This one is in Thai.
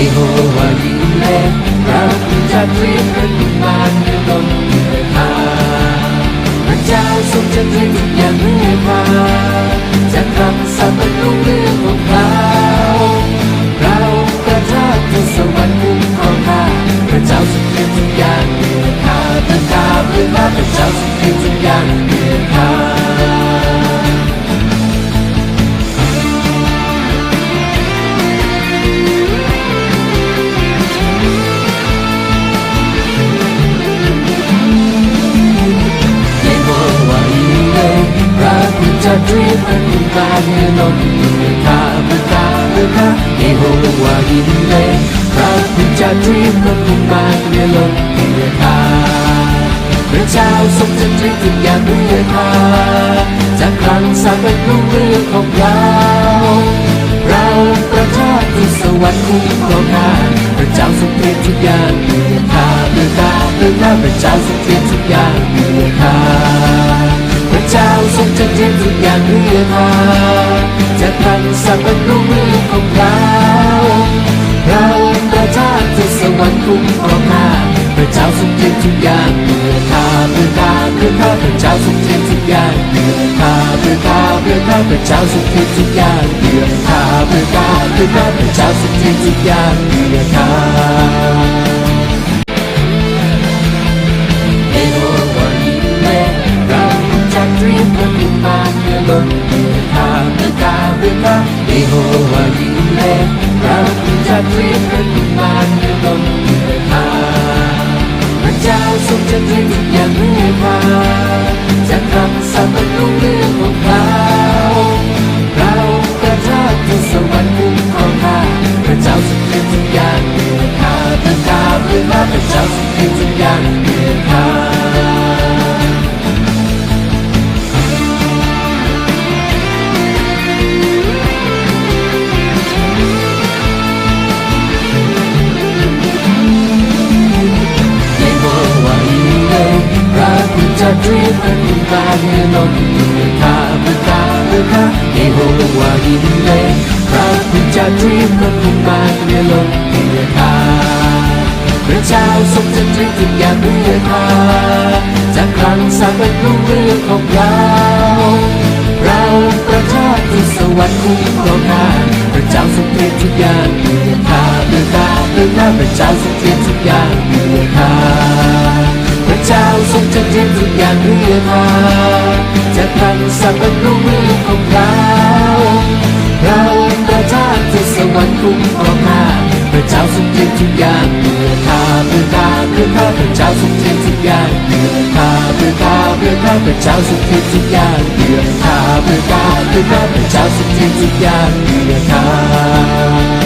Jehovah Yile, Rabbi Chatri Pratimman Yudom Yudha, Rajah Sokchatri Yudhya Yudha. ผู้จะตรีพระคุณมาเพื่อลงเพื่อข้าเพื่อข้าเพื่อข้าในโมวาอีเลพระผู้จะตรีพระคุณมาเพื่อลงเพื่อข้าพระเจ้าทรงจะตรีทุกอย่างเพื่อข้าจากครั้งสางเป็นลูกเรื่องของเราเราประทานทูตสวรรค์คุ้มครองข้าพระเจ้าทรงเตรียมทุกอย่างเพื่อข้าเพื่อข้าเพื่อข้าพระเจ้าทรงเตรียมทุกอย่างเพื่อข้าพระ เจ้าทรงจะเตรียมทุกอย่างเพื่อข้าจากครั้งสร้างเป็นลูกเรื่อของเราเราประทานทูตสวรรค์คุ้มครองข้าพระเจ้าทรงเตรียมทุกอย่างเพื่อข้าเพื่อข้าเพื่อข้าพระเจ้าทรงเตรียมทุกอย่างเพื่อข้าเพื่อข้าเพื่อข้าพระเจ้าทรงเตรียมทุกอย่างเพื่อข้าเพื่อข้าเพื่อข้าพระเจ้าทรงเตรียมทุกอย่างเพื่อข้า พื่อข้าเพื่อข้ ผู้จะตรีพระคุณมาเพื่อลงเพื่อข้าเพื่อข้าเพื่อข้าในโมวะดีเลยเราพระเจ้าทรงจะตรีทุกอย่างเพื่อข้าจากครั้งสางเป็นลูกเรื่อของเรา เราประทานทูตสวรรค์คุ้มครองข้าพระเจ้าทรงเตรียมทุกอย่างเพื่อข้าเพื่อข้าเพื่อข้าพระเจ้าทรงเตรียมทุกอย่างเพื่อข้าพระ เจ้าทรงจะเตรียมทุกอย่างเพื่อข้าจากครั้งสร้างเป็นลูกเรื่องของเราเราประทานทูตสวรรค์คุ้มครองข้าพระเจ้าทรงเตรียมทุกอย่างเพื่อข้าเพื่อข้าเพื่อข้าพระเจ้าทรงเตรียมทุกอย่างเพื่อข้าเพื่อข้าเพื่อข้าพระเจ้าทรงเตรียมทุกอย่างเพื่อข้าเพื่อข้าเพื่อข้าพระเจ้าทรงเตรียมทุกอย่างเพื่อข้า